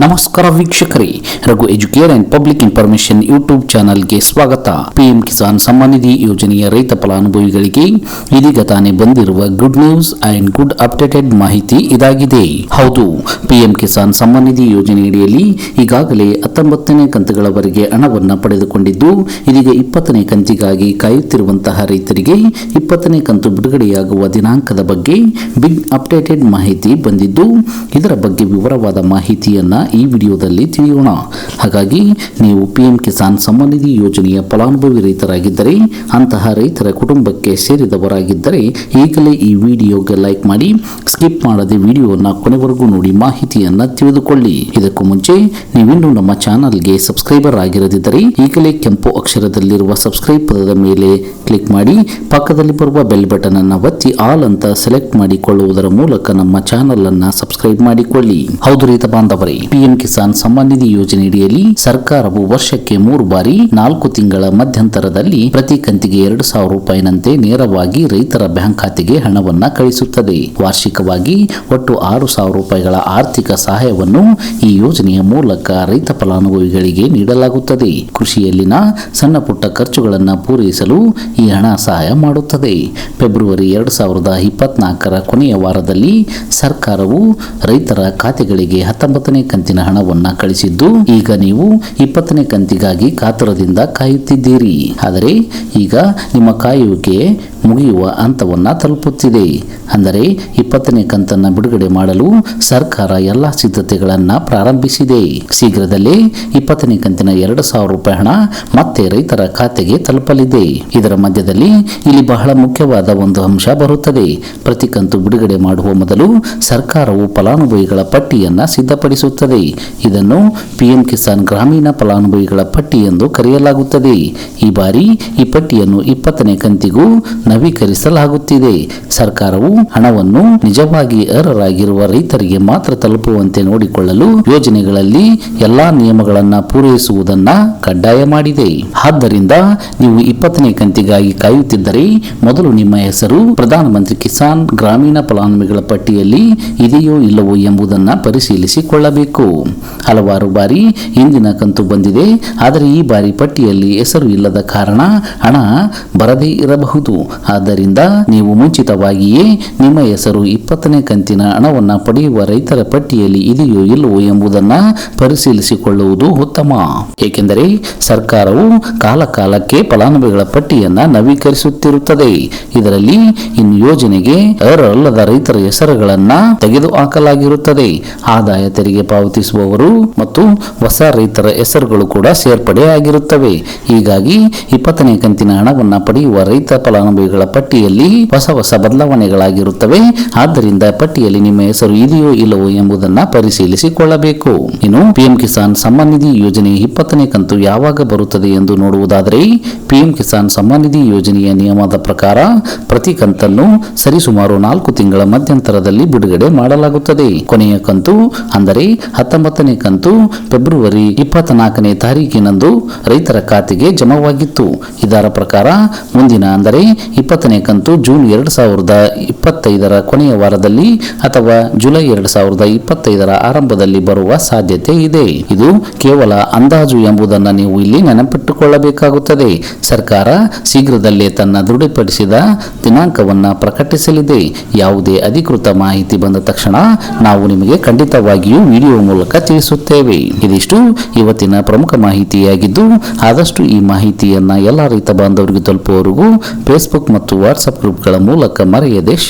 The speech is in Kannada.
ನಮಸ್ಕಾರ ವೀಕ್ಷಕರೇ, Raghu educare and public information YouTube ಚಾನಲ್ಗೆ ಸ್ವಾಗತ. ಪಿಎಂ ಕಿಸಾನ್ ಸಮ್ಮಾನ್ ನಿಧಿ ಯೋಜನೆಯ ರೈತ ಫಲಾನುಭವಿಗಳಿಗೆ ಇದೀಗ ತಾನೇ ಬಂದಿರುವ good news and good updated ಮಾಹಿತಿ ಇದಾಗಿದೆ. ಹೌದು ಪಿಎಂ ಕಿಸಾನ್ ಸಮ್ಮಾನ್ ನಿಧಿ ಯೋಜನೆಯಡಿಯಲ್ಲಿ ಈಗಾಗಲೇ ಹತ್ತೊಂಬತ್ತನೇ ಕಂತುಗಳವರೆಗೆ ಹಣವನ್ನು ಪಡೆದುಕೊಂಡಿದ್ದು, ಇದೀಗ ಇಪ್ಪತ್ತನೇ ಕಂತಿಗಾಗಿ ಕಾಯುತ್ತಿರುವಂತಹ ರೈತರಿಗೆ ಇಪ್ಪತ್ತನೇ ಕಂತು ಬಿಡುಗಡೆಯಾಗುವ ದಿನಾಂಕದ ಬಗ್ಗೆ ಬಿಗ್ ಅಪ್ಡೇಟೆಡ್ ಮಾಹಿತಿ ಬಂದಿದ್ದು, ಇದರ ಬಗ್ಗೆ ವಿವರವಾದ ಮಾಹಿತಿಯನ್ನ ಈ ವಿಡಿಯೋದಲ್ಲಿ ತಿಳಿಯೋಣ. ಹಾಗಾಗಿ ನೀವು ಪಿಎಂ ಕಿಸಾನ್ ಸಮ್ಮಾನಿಧಿ ಯೋಜನೆಯ ಫಲಾನುಭವಿ ರೈತರಾಗಿದ್ದರೆ, ಅಂತಹ ರೈತರ ಕುಟುಂಬಕ್ಕೆ ಸೇರಿದವರಾಗಿದ್ದರೆ, ಈಗಲೇ ಈ ವಿಡಿಯೋಗೆ ಲೈಕ್ ಮಾಡಿ, ಸ್ಕಿಪ್ ಮಾಡದೆ ವಿಡಿಯೋನ ಕೊನೆವರೆಗೂ ನೋಡಿ ಮಾಹಿತಿಯನ್ನು ತಿಳಿದುಕೊಳ್ಳಿ. ಇದಕ್ಕೂ ಮುಂಚೆ, ನೀವಿನ್ನೂ ನಮ್ಮ ಚಾನಲ್ಗೆ ಸಬ್ಸ್ಕ್ರೈಬರ್ ಆಗಿರದಿದ್ದರೆ, ಈಗಲೇ ಕೆಂಪು ಅಕ್ಷರದಲ್ಲಿರುವ ಸಬ್ಸ್ಕ್ರೈಬ್ ಪದದ ಮೇಲೆ ಕ್ಲಿಕ್ ಮಾಡಿ, ಪಕ್ಕದಲ್ಲಿ ಬರುವ ಬೆಲ್ ಬಟನ್ ಅನ್ನು ಒತ್ತಿ ಆಲ್ ಅಂತ ಸೆಲೆಕ್ಟ್ ಮಾಡಿಕೊಳ್ಳುವುದರ ಮೂಲಕ ನಮ್ಮ ಚಾನಲ್ ಅನ್ನ ಸಬ್ಸ್ಕ್ರೈಬ್ ಮಾಡಿಕೊಳ್ಳಿ. ಹೌದು ರೈತ ಬಾಂಧವರೇ, ಪಿಎಂ ಕಿಸಾನ್ ಸಮ್ಮಾನ್ ನಿಧಿ ಯೋಜನೆಯಡಿಯಲ್ಲಿ ಸರ್ಕಾರವು ವರ್ಷಕ್ಕೆ ಮೂರು ಬಾರಿ ನಾಲ್ಕು ತಿಂಗಳ ಮಧ್ಯಂತರದಲ್ಲಿ ಪ್ರತಿ ಕಂತಿಗೆ ಎರಡು ಸಾವಿರ ರೂಪಾಯಿನಂತೆ ನೇರವಾಗಿ ರೈತರ ಬ್ಯಾಂಕ್ ಖಾತೆಗೆ ಹಣವನ್ನು ಕಳಿಸುತ್ತದೆ. ವಾರ್ಷಿಕವಾಗಿ ಒಟ್ಟು ಆರು ಸಾವಿರ ರೂಪಾಯಿಗಳ ಆರ್ಥಿಕ ಸಹಾಯವನ್ನು ಈ ಯೋಜನೆಯ ಮೂಲಕ ರೈತ ಫಲಾನುಭವಿಗಳಿಗೆ ನೀಡಲಾಗುತ್ತದೆ. ಕೃಷಿಯಲ್ಲಿನ ಸಣ್ಣ ಪುಟ್ಟ ಖರ್ಚುಗಳನ್ನು ಪೂರೈಸಲು ಈ ಹಣ ಸಹಾಯ ಮಾಡುತ್ತದೆ. ಫೆಬ್ರವರಿ ಎರಡು ಸಾವಿರದ ಇಪ್ಪತ್ನಾಲ್ಕರ ಕೊನೆಯ ವಾರದಲ್ಲಿ ಸರ್ಕಾರವು ರೈತರ ಖಾತೆಗಳಿಗೆ ಹತ್ತೊಂಬತ್ತನೇ ಕಂತಿನ ಹಣವನ್ನು ಕಳಿಸಿದ್ದು, ಈಗ ನೀವು ಇಪ್ಪತ್ತನೇ ಕಂತಿಗಾಗಿ ಕಾತುರದಿಂದ ಕಾಯುತ್ತಿದ್ದೀರಿ. ಆದರೆ ಈಗ ನಿಮ್ಮ ಕಾಯುವಿಕೆ ಮುಗಿಯುವ ಹಂತವನ್ನು ತಲುಪುತ್ತಿದೆ. ಅಂದರೆ ಇಪ್ಪತ್ತನೇ ಕಂತನ್ನ ಬಿಡುಗಡೆ ಮಾಡಲು ಸರ್ಕಾರ ಎಲ್ಲ ಸಿದ್ಧತೆಗಳನ್ನು ಪ್ರಾರಂಭಿಸಿದೆ. ಶೀಘ್ರದಲ್ಲೇ ಇಪ್ಪತ್ತನೇ ಕಂತಿನ ಎರಡು ಸಾವಿರ ರೂಪಾಯಿ ಹಣ ಮತ್ತೆ ರೈತರ ಖಾತೆಗೆ ತಲುಪಲಿದೆ. ಇದರ ಮಧ್ಯದಲ್ಲಿ ಇಲ್ಲಿ ಬಹಳ ಮುಖ್ಯವಾದ ಒಂದು ಅಂಶ ಬರುತ್ತದೆ. ಪ್ರತಿ ಕಂತು ಬಿಡುಗಡೆ ಮಾಡುವ ಮೊದಲು ಸರ್ಕಾರವು ಫಲಾನುಭವಿಗಳ ಪಟ್ಟಿಯನ್ನು ಸಿದ್ಧಪಡಿಸುತ್ತದೆ. ಇದನ್ನು ಪಿಎಂ ಕಿಸಾನ್ ಗ್ರಾಮೀಣ ಫಲಾನುಭವಿಗಳ ಪಟ್ಟಿ ಎಂದು ಕರೆಯಲಾಗುತ್ತದೆ. ಈ ಬಾರಿ ಈ ಪಟ್ಟಿಯನ್ನು ಇಪ್ಪತ್ತನೇ ಕಂತಿಗೂ ನವೀಕರಿಸಲಾಗುತ್ತಿದೆ. ಸರ್ಕಾರವು ಹಣವನ್ನು ನಿಜವಾಗಿ ಅರ್ಹರಾಗಿರುವ ರೈತರಿಗೆ ಮಾತ್ರ ತಲುಪುವಂತೆ ನೋಡಿಕೊಳ್ಳಲು ಯೋಜನೆಗಳಲ್ಲಿ ಎಲ್ಲಾ ನಿಯಮಗಳನ್ನು ಪೂರೈಸುವುದನ್ನ ಕಡ್ಡಾಯ ಮಾಡಿದೆ. ಆದ್ದರಿಂದ ನೀವು ಇಪ್ಪತ್ತನೇ ಕಂತಿಗಾಗಿ ಕಾಯುತ್ತಿದ್ದರೆ ಮೊದಲು ನಿಮ್ಮ ಹೆಸರು ಪ್ರಧಾನಮಂತ್ರಿ ಕಿಸಾನ್ ಗ್ರಾಮೀಣ ಫಲಾನುಭವಿಗಳ ಪಟ್ಟಿಯಲ್ಲಿ ಇದೆಯೋ ಇಲ್ಲವೋ ಎಂಬುದನ್ನ ಪರಿಶೀಲಿಸಿಕೊಳ್ಳಬೇಕು. ಹಲವಾರು ಬಾರಿ ಹಿಂದಿನ ಕಂತು ಬಂದಿದೆ, ಆದರೆ ಈ ಬಾರಿ ಪಟ್ಟಿಯಲ್ಲಿ ಹೆಸರು ಇಲ್ಲದ ಕಾರಣ ಹಣ ಬರದೇ ಇರಬಹುದು. ಆದ್ದರಿಂದ ನೀವು ಮುಂಚಿತವಾಗಿಯೇ ನಿಮ್ಮ ಹೆಸರು ಇಪ್ಪತ್ತನೇ ಕಂತಿನ ಹಣವನ್ನು ಪಡೆಯುವ ರೈತರ ಪಟ್ಟಿಯಲ್ಲಿ ಇದೆಯೋ ಇಲ್ಲವೋ ಎಂಬುದನ್ನು ಪರಿಶೀಲಿಸಿಕೊಳ್ಳುವುದು ಉತ್ತಮ. ಏಕೆಂದರೆ ಸರ್ಕಾರವು ಕಾಲಕಾಲಕ್ಕೆ ಫಲಾನುಭವಿಗಳ ಪಟ್ಟಿಯನ್ನು ನವೀಕರಿಸುತ್ತಿರುತ್ತದೆ. ಇದರಲ್ಲಿ ಇನ್ನು ಯೋಜನೆಗೆ ಅರ್ಹರಲ್ಲದ ರೈತರ ಹೆಸರುಗಳನ್ನು ತೆಗೆದುಹಾಕಲಾಗಿರುತ್ತದೆ. ಆದಾಯ ತೆರಿಗೆ ಪಾವತಿಸುವವರು ಮತ್ತು ಹೊಸ ರೈತರ ಹೆಸರುಗಳು ಕೂಡ ಸೇರ್ಪಡೆ ಆಗಿರುತ್ತವೆ. ಹೀಗಾಗಿ ಇಪ್ಪತ್ತನೇ ಕಂತಿನ ಹಣವನ್ನು ಪಡೆಯುವ ರೈತ ಫಲಾನುಭವಿಗಳ ಪಟ್ಟಿಯಲ್ಲಿ ಹೊಸ ಹೊಸ ಬದಲಾವಣೆಗಳಾಗಿರುತ್ತವೆ. ಆದ್ದರಿಂದ ಪಟ್ಟಿಯಲ್ಲಿ ನಿಮ್ಮ ಹೆಸರು ಇದೆಯೋ ಇಲ್ಲವೋ ಎಂಬುದನ್ನ ಪರಿಶೀಲಿಸಿಕೊಳ್ಳಬೇಕು. ಇನ್ನು ಪಿಎಂ ಕಿಸಾನ್ ಸಮ್ಮಾನ್ ನಿಧಿ ಯೋಜನೆ ಇಪ್ಪತ್ತನೇ ಕಂತು ಯಾವಾಗ ಬರುತ್ತದೆ ಎಂದು ನೋಡುವುದಾದರೆ, ಪಿಎಂ ಕಿಸಾನ್ ಸಮ್ಮಾನ್ ನಿಧಿ ಯೋಜನೆಯ ನಿಯಮದ ಪ್ರಕಾರ ಪ್ರತಿ ಕಂತನ್ನು ಸರಿಸುಮಾರು ನಾಲ್ಕು ತಿಂಗಳ ಮಧ್ಯಂತರದಲ್ಲಿ ಬಿಡುಗಡೆ ಮಾಡಲಾಗುತ್ತದೆ. ಕೊನೆಯ ಕಂತು ಅಂದರೆ ಹತ್ತೊಂಬತ್ತನೇ ಕಂತು ಫೆಬ್ರವರಿ ಇಪ್ಪತ್ನಾಲ್ಕನೇ ತಾರೀಕಿನಂದು ರೈತರ ಖಾತೆಗೆ ಜಮವಾಗಿತ್ತು. ಇದರ ಪ್ರಕಾರ ಮುಂದಿನ ಅಂದರೆ ಇಪ್ಪತ್ತನೇ ಕಂತು ಜೂನ್ ಎರಡು ಸಾವಿರದ ಇಪ್ಪತ್ತೈದರ ಕೊನೆಯ ವಾರದಲ್ಲಿ ಅಥವಾ ಜುಲೈ ಎರಡು ಸಾವಿರದ ಇಪ್ಪತ್ತೈದರ ಆರಂಭದಲ್ಲಿ ಬರುವ ಸಾಧ್ಯತೆ ಇದೆ. ಇದು ಕೇವಲ ಅಂದಾಜು ಎಂಬುದನ್ನು ನೀವು ಇಲ್ಲಿ ನೆನಪಿಟ್ಟುಕೊಳ್ಳಬೇಕಾಗುತ್ತದೆ. ಸರ್ಕಾರ ಶೀಘ್ರದಲ್ಲೇ ತನ್ನ ದೃಢಪಡಿಸಿದ ದಿನಾಂಕವನ್ನು ಪ್ರಕಟಿಸಲಿದೆ. ಯಾವುದೇ ಅಧಿಕೃತ ಮಾಹಿತಿ ಬಂದ ತಕ್ಷಣ ನಾವು ನಿಮಗೆ ಖಂಡಿತವಾಗಿಯೂ ವಿಡಿಯೋ ಮೂಲಕ ತಿಳಿಸುತ್ತೇವೆ. ಇದಿಷ್ಟು ಇವತ್ತಿನ ಪ್ರಮುಖ ಮಾಹಿತಿಯಾಗಿದ್ದು, ಆದಷ್ಟು ಈ ಮಾಹಿತಿಯನ್ನು ಎಲ್ಲ ರೈತ ಬಾಂಧವರಿಗೆ ತಲುಪುವವರೆಗೂ ಫೇಸ್ಬುಕ್ ಮತ್ತು ವಾಟ್ಸಪ್ ಗ್ರೂಪ್ಗಳ ಮೂಲಕ ಮರೆಯದೆ